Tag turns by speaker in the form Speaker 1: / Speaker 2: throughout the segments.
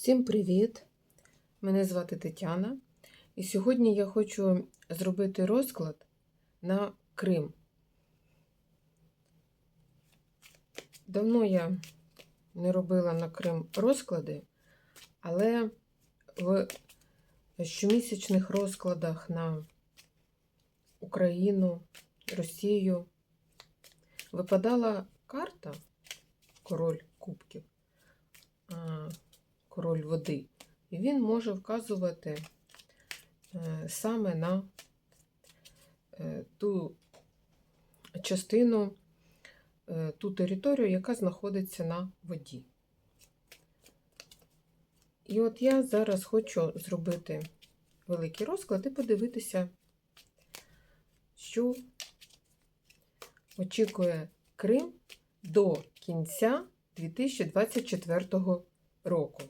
Speaker 1: Всім привіт! Мене звати Тетяна, і сьогодні я хочу зробити розклад на Крим. Давно я не робила на Крим розклади, але в щомісячних розкладах на Україну, Росію випадала карта Король Кубків король води. І він може вказувати е, саме на е, ту частину, е, ту територію, яка знаходиться на воді. І от я зараз хочу зробити великий розклад і подивитися, що очікує Крим до кінця 2024 року.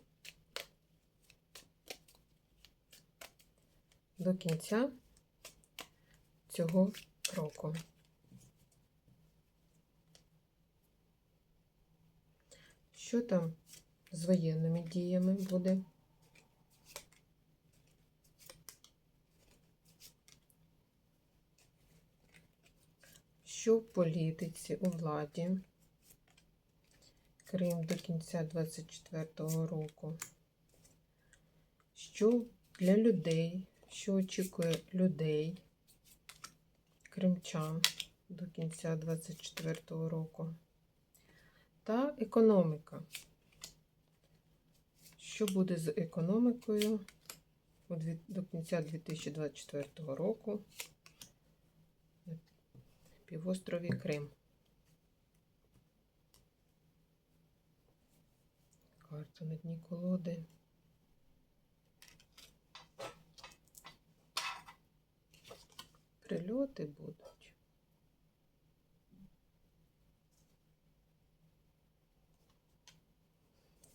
Speaker 1: До кінця цього року. Що там з воєнними діями буде? Що в політиці у владі? Крим до кінця 2024 року. Що для людей що очікує людей, кримчан до кінця 2024 року. Та економіка. Що буде з економікою до кінця 2024 року на півострові Крим? Карта на дні колоди. Прильоти будуть.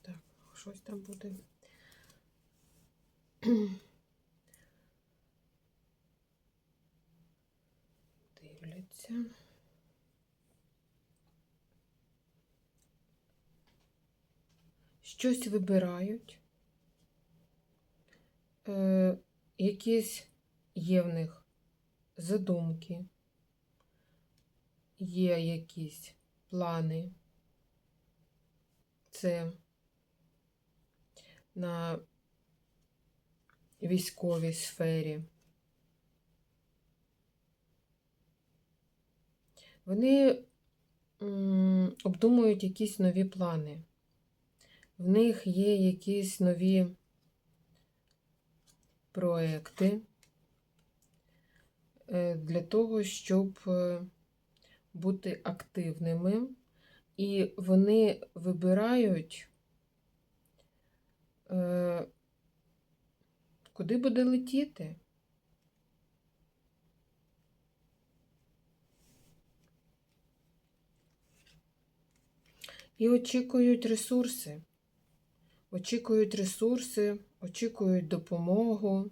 Speaker 1: Так, щось там буде. Дивляться. Щось вибирають, е, якісь є в них задумки, є якісь плани. Це на військовій сфері. Вони обдумують якісь нові плани. В них є якісь нові проекти. Е, для того, щоб е, бути активними, і вони вибирають, е, куди буде летіти. І очікують ресурси, очікують ресурси, очікують допомогу.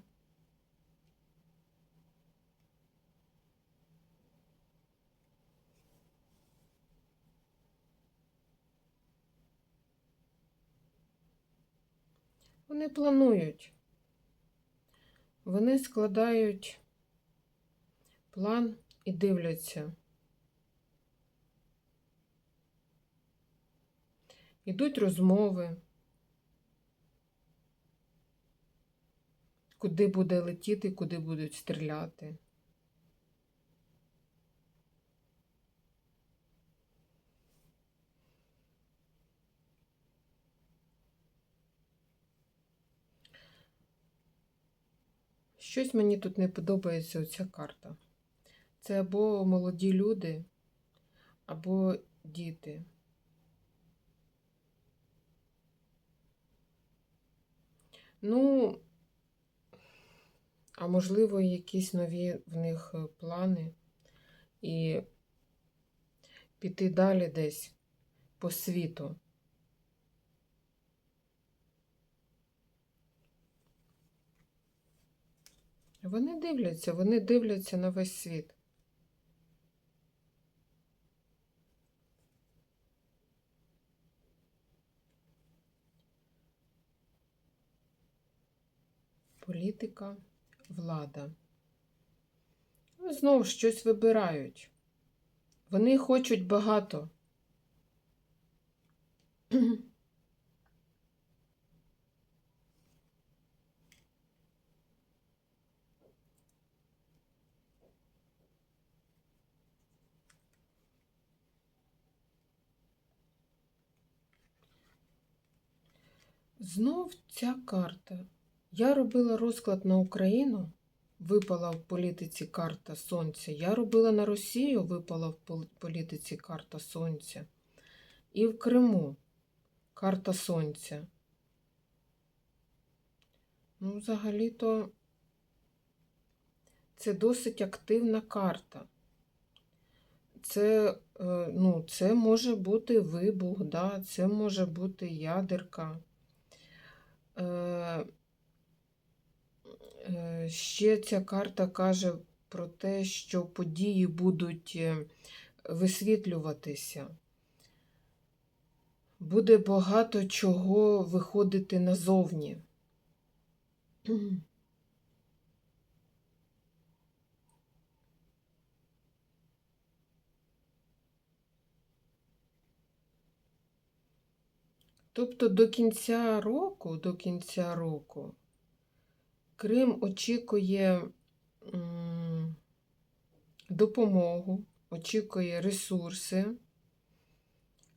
Speaker 1: Вони планують. Вони складають план і дивляться. Ідуть розмови, куди буде летіти, куди будуть стріляти. Щось мені тут не подобається оця карта. Це або молоді люди, або діти. Ну, а можливо, якісь нові в них е, плани і піти далі десь по світу. Вони дивляться, вони дивляться на весь світ. політика, влада. Ну, Знову щось вибирають. Вони хочуть багато. Знов ця карта. Я робила розклад на Україну, випала в політиці карта Сонця. Я робила на Росію, випала в політиці карта Сонця. І в Криму карта Сонця. Ну, взагалі-то це досить активна карта. Це, е, ну, це може бути вибух, да? це може бути ядерка. Е, е, Ще ця карта каже про те, що події будуть е, висвітлюватися. Буде багато чого виходити назовні. Тобто до кінця року, до кінця року Крим очікує допомогу, очікує ресурси.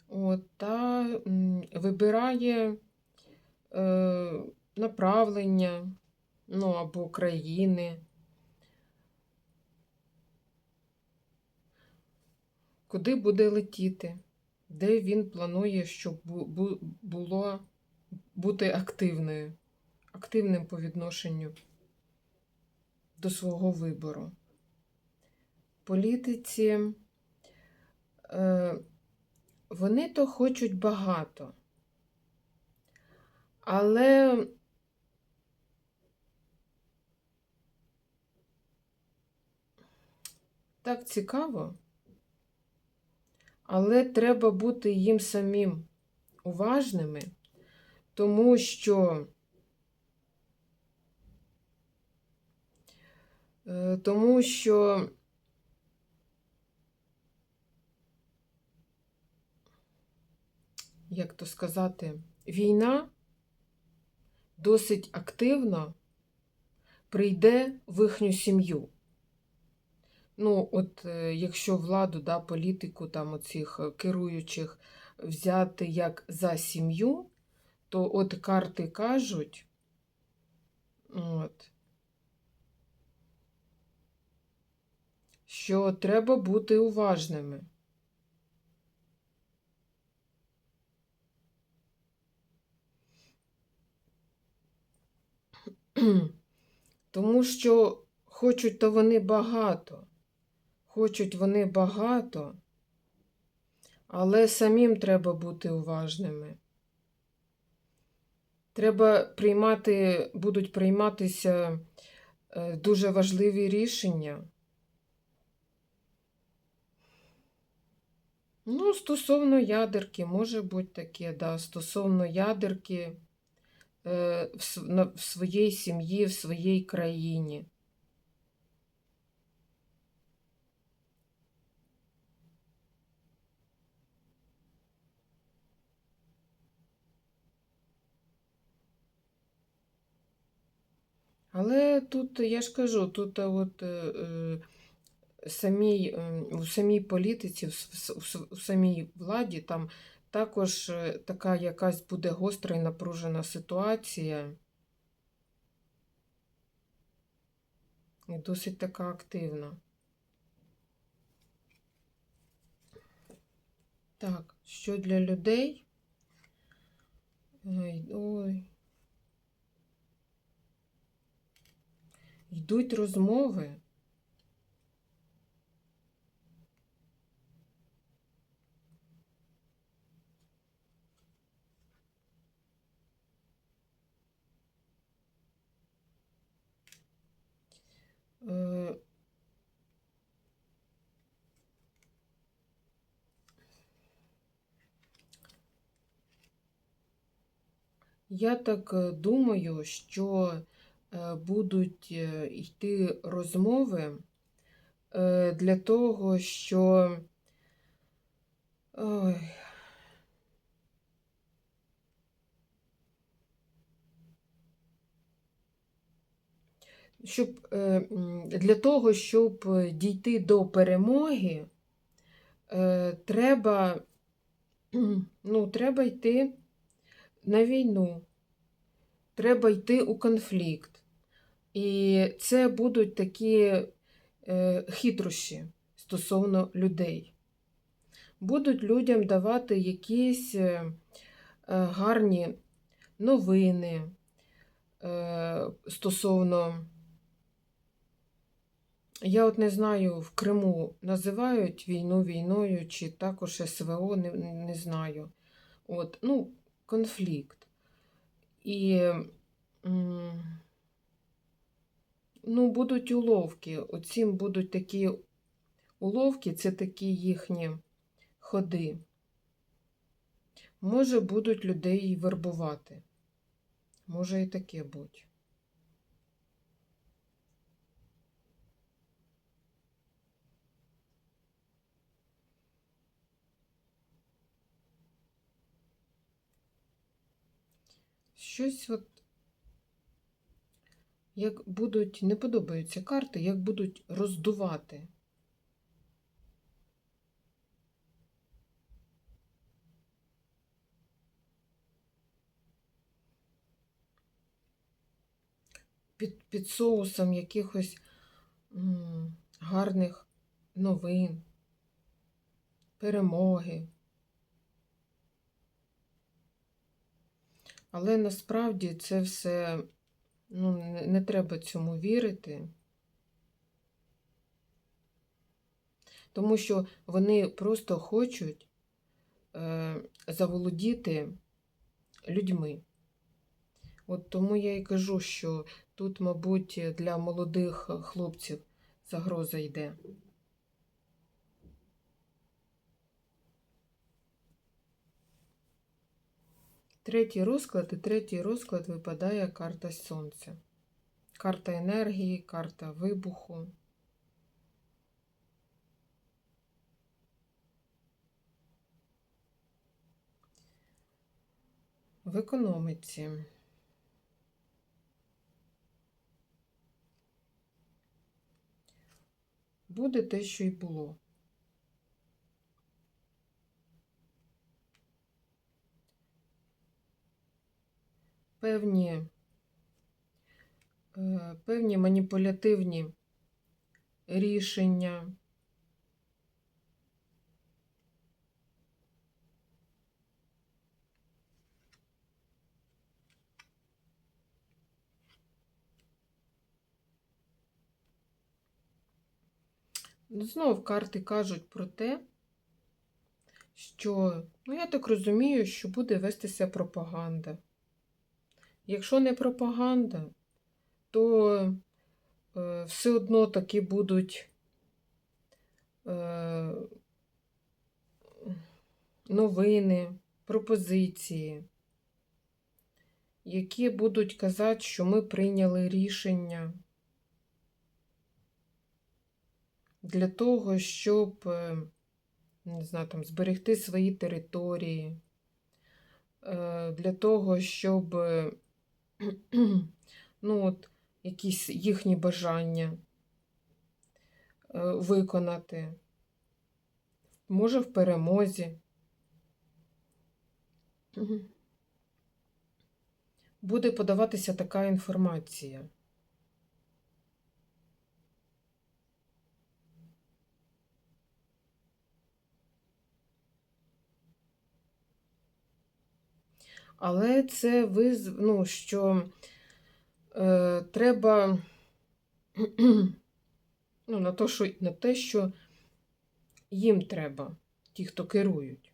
Speaker 1: От, та вибирає е, направлення ну, або країни, куди буде летіти, де він планує, щоб бу- бу- було бути активною, активним по відношенню до свого вибору. Політиці е, вони то хочуть багато, але так цікаво, але треба бути їм самим уважними, тому що Е, Тому що як то сказати, війна досить активно прийде в їхню сім'ю. Ну, от е, якщо владу, да, політику там оцих е, керуючих взяти як за сім'ю, то от карти кажуть, от, що треба бути уважними. Тому що хочуть то вони багато, хочуть вони багато, але самим треба бути уважними. Треба приймати, будуть прийматися е, дуже важливі рішення. Ну, стосовно ядерки, може бути таке, да, стосовно ядерки е, в, своїй сім'ї, в своїй країні. Але тут, я ж кажу, тут от, е, е, самій, е, у самій політиці, у самій владі, там також е, така якась буде гостра і напружена ситуація. І досить така активна. Так, що для людей? Ой, ой. Йдуть розмови. Е, Я так е, думаю, що будуть е, йти розмови е, для того, що. Ой. Щоб е, для того, щоб е, дійти до перемоги, е, треба, ну, треба йти на війну, треба йти у конфлікт. І це будуть такі е, хитрощі стосовно людей. Будуть людям давати якісь е, гарні новини е, стосовно. Я от не знаю, в Криму називають війну війною, чи також СВО, не, не знаю. От, ну, конфлікт. І м, ну, будуть уловки. Оцім будуть такі уловки, це такі їхні ходи. Може, будуть людей вербувати. Може і таке бути. Щось от, як будуть, не подобаються карти, як будуть роздувати. Під, під соусом якихось м, гарних новин, перемоги. Але насправді це все ну, не, треба цьому вірити, тому що вони просто хочуть е, заволодіти людьми. От тому я і кажу, що тут, мабуть, для молодих хлопців загроза йде. Третій розклад і третій розклад випадає карта Сонця. Карта енергії, карта вибуху. В економіці. Буде те, що й було. Певні, е, певні маніпулятивні рішення. Ну, Знов карти кажуть про те, що, ну, я так розумію, що буде вестися пропаганда. Якщо не пропаганда, то е, все одно таки будуть е, новини, пропозиції, які будуть казати, що ми прийняли рішення. для того, щоб, е, не знаю, там, зберегти свої території, для того, щоб ну, от, якісь їхні бажання е, виконати, може в перемозі. Буде подаватися така інформація. Але це виз... ну, що е, треба ну, на, то, що, на те, що їм треба, ті, хто керують.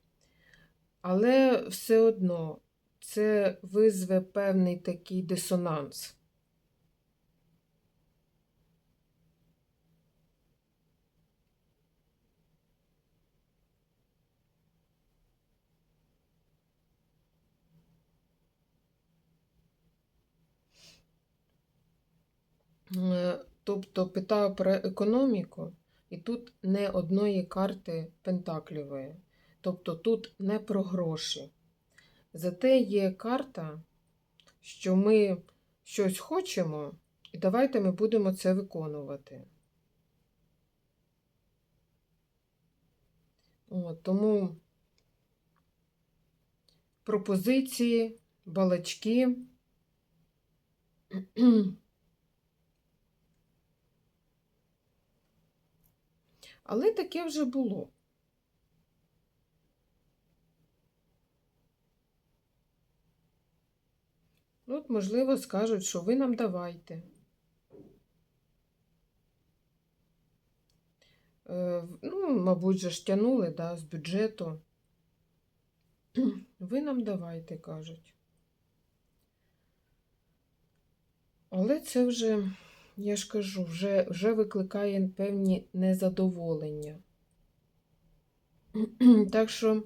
Speaker 1: Але все одно це визве певний такий дисонанс. Тобто питаю про економіку, і тут не одної карти пентаклівої. Тобто тут не про гроші. Зате є карта, що ми щось хочемо, і давайте ми будемо це виконувати. От, тому пропозиції, балачки. Але таке вже було. Ну, От, можливо, скажуть, що ви нам давайте. Е, Ну, мабуть, же ж тянули да, з бюджету. Ви нам давайте, кажуть. Але це вже, я ж кажу, вже, вже викликає певні незадоволення. Так що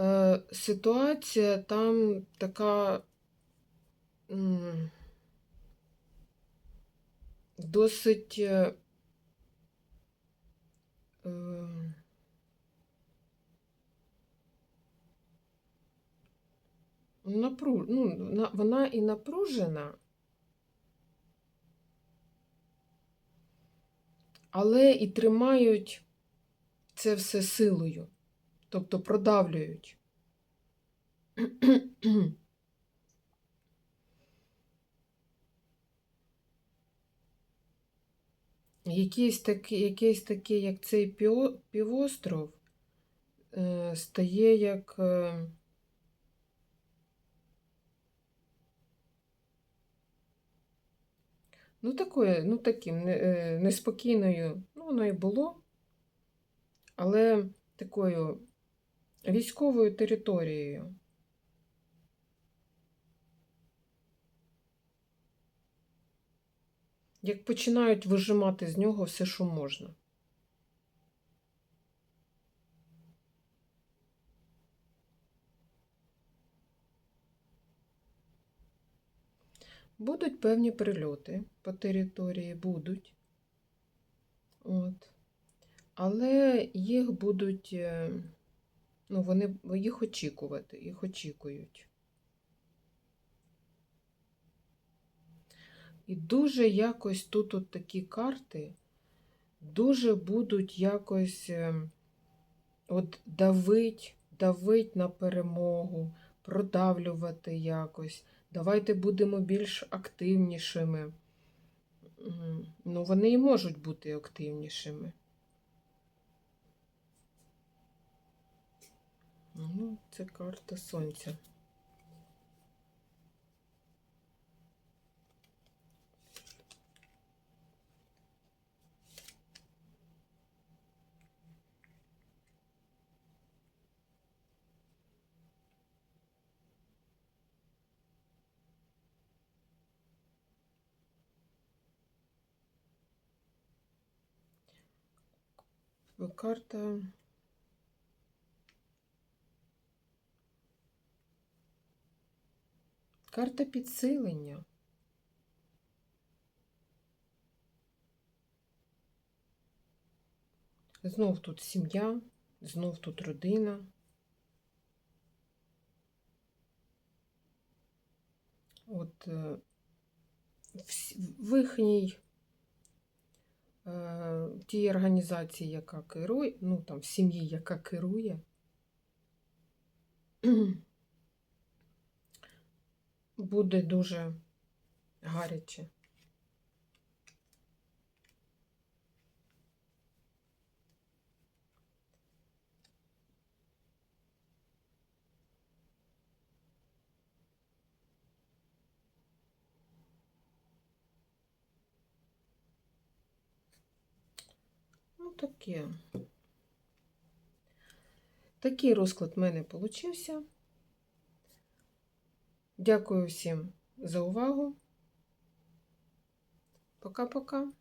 Speaker 1: е, ситуація там така м, досить. Е, е, напру... ну, на- вона і напружена, але і тримають це все силою, тобто продавлюють. Якийсь такий, якийсь такий, як цей півостров, е, стає як. Ну, такою, ну, таким е, неспокійною, ну, воно і було, але такою військовою територією. Як починають вижимати з нього все, що можна. Будуть певні прильоти по території, будуть. От. Але їх будуть, е, ну, вони їх очікувати, їх очікують. І дуже якось тут от такі карти дуже будуть якось е, от давить, давить на перемогу, продавлювати якось. Давайте будемо більш активнішими. Ну, вони і можуть бути активнішими. Ну, це карта сонця. Карта. Карта підсилення. Знов тут сім'я, знов тут родина. От е, в, їхній тій організації, яка керує, ну там в сім'ї, яка керує, буде дуже гаряче. Таке. Такий розклад в мене получився. Дякую всім за увагу. Пока-пока.